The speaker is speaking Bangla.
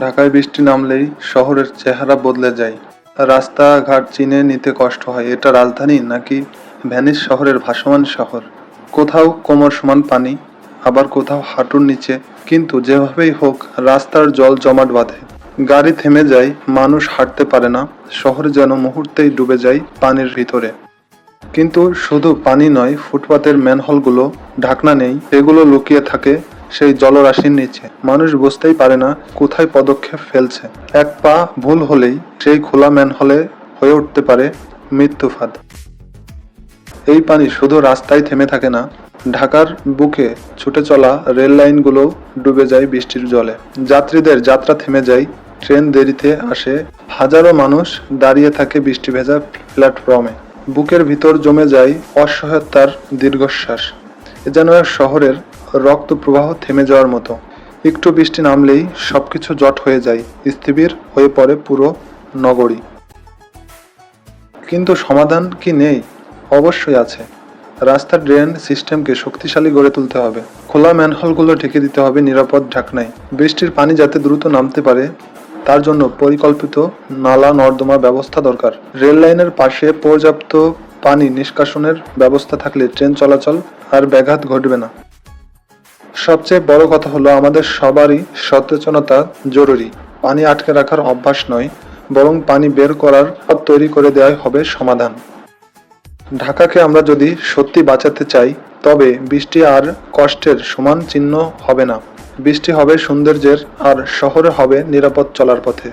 ঢাকায় বৃষ্টি নামলেই শহরের চেহারা বদলে যায়। রাস্তাঘাট চিনে নিতে কষ্ট হয়। এটা রাজধানী নাকি ভ্যানিস শহরের ভাসমান শহর? কোথাও কোমর সমান পানি, আবার কোথাও হাঁটুর নিচে। কিন্তু যেভাবেই হোক, রাস্তার জল জমাট বাঁধে। গাড়ি থেমে যায়, মানুষ হাঁটতে পারে না। শহরে যেন মুহূর্তেই ডুবে যায় পানির ভিতরে। কিন্তু শুধু পানি নয়, ফুটপাতের ম্যানহোলগুলো, ঢাকনা নেই, এগুলো লুকিয়ে থাকে সেই জলরাশির নিচে। মানুষ বুঝতেই পারে না কোথায় পদক্ষেপ ফেলছে। এক পা ভুল হলেই সেই খোলা ম্যানহোলে হয়ে উঠতে পারে মৃত্যুফাদ এই পানি শুধু রাস্তায় থেমে থাকে না, ঢাকার বুকে ছুটে চলা রেল লাইনগুলো ডুবে যায় বৃষ্টির জলে। যাত্রীদের যাত্রা থেমে যায়, ট্রেন দেরিতে আসে, হাজারো মানুষ দাঁড়িয়ে থাকে বৃষ্টি ভেজা প্ল্যাটফর্মে। বুকের ভিতর জমে যায় অসহায়তার দীর্ঘশ্বাস। এ যেন শহরের রক্ত প্রবাহ থেমে যাওয়ার মতো। একটু বৃষ্টি নামলেই সবকিছু জট হয়ে যায়, স্থিবির হয়ে পড়ে পুরো নগরী। কিন্তু সমাধান কি নেই? অবশ্যই আছে। রাস্তার ড্রেন সিস্টেমকে শক্তিশালী গড়ে তুলতে হবে। খোলা ম্যানহোলগুলো ঢেকে দিতে হবে নিরাপদ ঢাকনায়। বৃষ্টির পানি যাতে দ্রুত নামতে পারে, তার জন্য পরিকল্পিত নালা নর্দমা ব্যবস্থা দরকার। রেল লাইনের পাশে পর্যাপ্ত পানি নিষ্কাশনের ব্যবস্থা থাকলে ট্রেন চলাচল আর ব্যাঘাত ঘটবে না। সবচেয়ে বড় কথা হলো আমাদের সবারই সচেতনতা জরুরি। পানি আটকে রাখার অভ্যাস নয়, বরং পানি বের করার পথ তৈরি করে দেওয়াই হবে সমাধান। ঢাকাকে আমরা যদি সত্যি বাঁচাতে চাই, তবে বৃষ্টি আর কষ্টের সমান চিহ্ন হবে না। বৃষ্টি হবে সৌন্দর্যের আর শহরে হবে নিরাপদ চলার পথে।